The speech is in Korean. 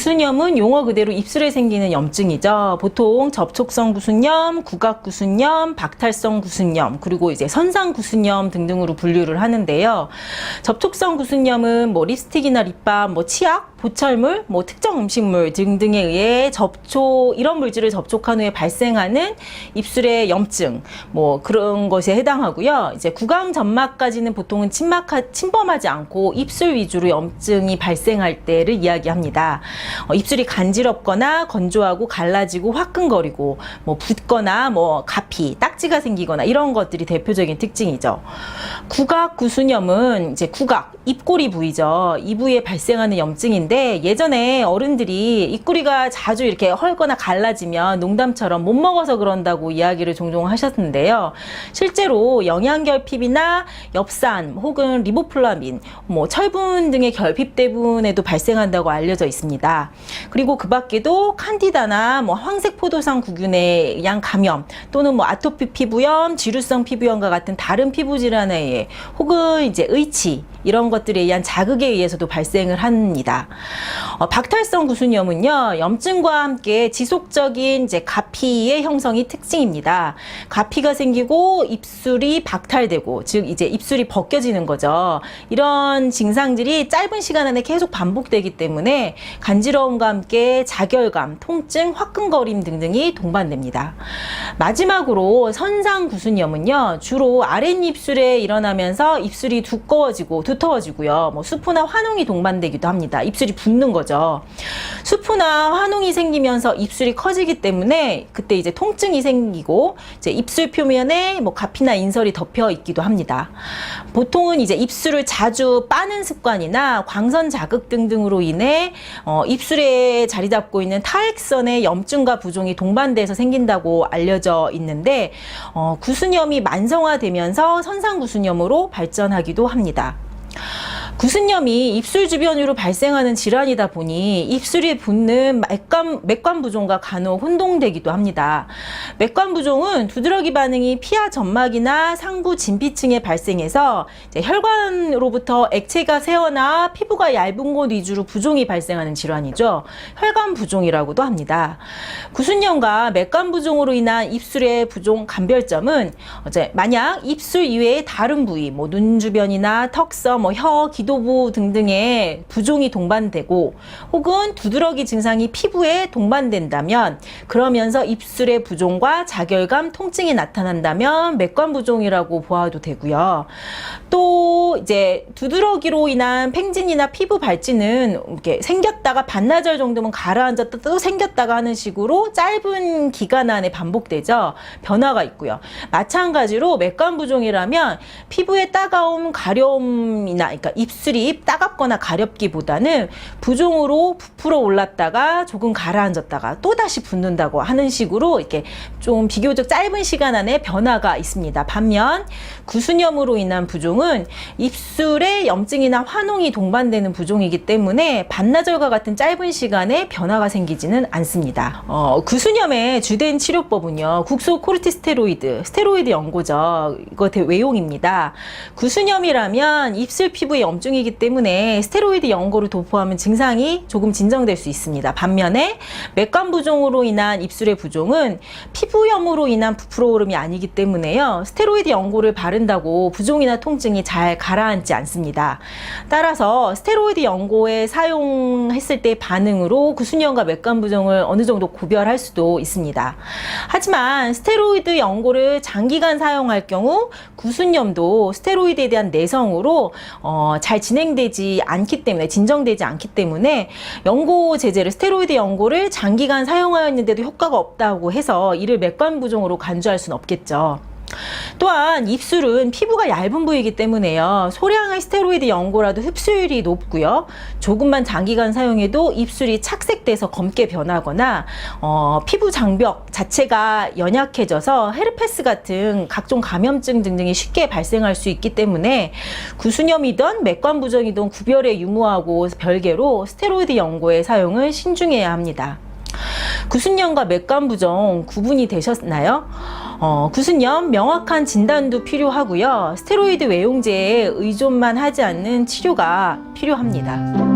구순염은 용어 그대로 입술에 생기는 염증이죠. 보통 접촉성 구순염, 구각 구순염, 박탈성 구순염, 그리고 이제 선상 구순염 등등으로 분류를 하는데요. 접촉성 구순염은 뭐 립스틱이나 립밤, 뭐 치약, 보철물, 뭐 특정 음식물 등등에 의해 접촉 이런 물질을 접촉한 후에 발생하는 입술의 염증 뭐 그런 것에 해당하고요. 이제 구강 점막까지는 보통은 침막하, 침범하지 않고 입술 위주로 염증이 발생할 때를 이야기합니다. 어, 입술이 간지럽거나 건조하고 갈라지고 화끈거리고 뭐 붓거나 뭐 가피, 딱지가 생기거나 이런 것들이 대표적인 특징이죠. 구각 구순염은 이제 구각 입꼬리 부위죠. 이 부위에 발생하는 염증인데 예전에 어른들이 입꼬리가 자주 이렇게 헐거나 갈라지면 농담처럼 못 먹어서 그런다고 이야기를 종종 하셨는데요. 실제로 영양결핍이나 엽산 혹은 리보플라민, 뭐 철분 등의 결핍 때문에도 발생한다고 알려져 있습니다. 그리고 그 밖에도 칸디다나 뭐 황색 포도상 구균에 의한 감염 또는 뭐 아토피 피부염, 지루성 피부염과 같은 다른 피부 질환에 의해 혹은 이제 의치 이런 것들에 의한 자극에 의해서도 발생을 합니다. 어, 박탈성 구순염은요, 염증과 함께 지속적인 이제 가피의 형성이 특징입니다. 가피가 생기고 입술이 박탈되고, 즉 이제 입 술이 벗겨지는 거죠. 이런 증상들이 짧은 시간 안에 계속 반복되기 때문에 간지러움과 함께 자결감, 통증, 화끈거림 등등이 동반됩니다. 마지막으로 선상 구순염은요, 주로 아랫입술에 일어나면서 입술이 두꺼워지고 두터워지고요. 뭐 수포나 환웅이 동반되기도 합니다. 입술이 붓는 거죠. 수포나 환웅이 생기면서 입술이 커지기 때문에 그때 이제 통증이 생기고 이제 입술 표면에 뭐 가피나 인설이 덮여 있기도 합니다. 보통은 이제 입술을 자주 빠는 습관이나 광선 자극 등등으로 인해 어, 입술에 자리 잡고 있는 타액선의 염증과 부종이 동반돼서 생긴다고 알려져 있는데 어, 구순염이 만성화되면서 선상구순염으로 발전하기도 합니다. 구순염이 입술 주변으로 발생하는 질환이다 보니 입술이 붓는 맥관, 맥관 부종과 간혹 혼동되기도 합니다. 맥관 부종은 두드러기 반응이 피하 점막이나 상부 진피층에 발생해서 혈관으로부터 액체가 새어나 피부가 얇은 곳 위주로 부종이 발생하는 질환이죠. 혈관 부종이라고도 합니다. 구순염과 맥관 부종으로 인한 입술의 부종 감별점은 만약 입술 이외의 다른 부위, 뭐 눈 주변이나 턱서, 뭐 혀, 기도 부 등등의 부종이 동반되고 혹은 두드러기 증상이 피부에 동반된다면 그러면서 입술의 부종과 자결감, 통증이 나타난다면 맥관 부종이라고 보아도 되고요. 또 이제 두드러기로 인한 팽진이나 피부 발진은 이렇게 생겼다가 반나절 정도면 가라앉았다 또 생겼다가 하는 식으로 짧은 기간 안에 반복되죠. 변화가 있고요. 마찬가지로 맥관 부종이라면 피부에 따가움, 가려움이나 그러니까 입술 이 따갑거나 가렵기보다는 부종으로 부풀어 올랐다가 조금 가라앉았다가 또 다시 붓는다고 하는 식으로 이렇게 좀 비교적 짧은 시간 안에 변화가 있습니다. 반면 구순염으로 인한 부종은 입술에 염증이나 환웅이 동반되는 부종이기 때문에 반나절과 같은 짧은 시간에 변화가 생기지는 않습니다. 어, 구순염의 주된 치료법은요. 국소 코르티스테로이드, 스테로이드 연고죠. 대 외용입니다. 구순염이라면 입술 피부의 염증 이기 때문에 스테로이드 연고를 도포하면 증상이 조금 진정될 수 있습니다. 반면에 맥관 부종으로 인한 입술의 부종은 피부염으로 인한 부풀어 오름이 아니기 때문에요. 스테로이드 연고를 바른다고 부종이나 통증이 잘 가라앉지 않습니다. 따라서 스테로이드 연고에 사용했을 때 반응으로 구순염과 맥관 부종을 어느 정도 구별할 수도 있습니다. 하지만 스테로이드 연고를 장기간 사용할 경우 구순염도 스테로이드에 대한 내성으로 어, 잘 진행되지 않기 때문에 진정되지 않기 때문에 연고 제제를 스테로이드 연고를 장기간 사용하였는데도 효과가 없다고 해서 이를 맥관 부종으로 간주할 수는 없겠죠. 또한 입술은 피부가 얇은 부위이기 때문에요. 소량의 스테로이드 연고라도 흡수율이 높고요. 조금만 장기간 사용해도 입술이 착색돼서 검게 변하거나 어, 피부 장벽 자체가 연약해져서 헤르페스 같은 각종 감염증 등등이 쉽게 발생할 수 있기 때문에 구순염이든 맥관 부종이든 구별에 유무하고 별개로 스테로이드 연고의 사용을 신중해야 합니다. 구순염과 맥관 부종 구분이 되셨나요? 어, 구순염 명확한 진단도 필요하고요. 스테로이드 외용제에 의존만 하지 않는 치료가 필요합니다.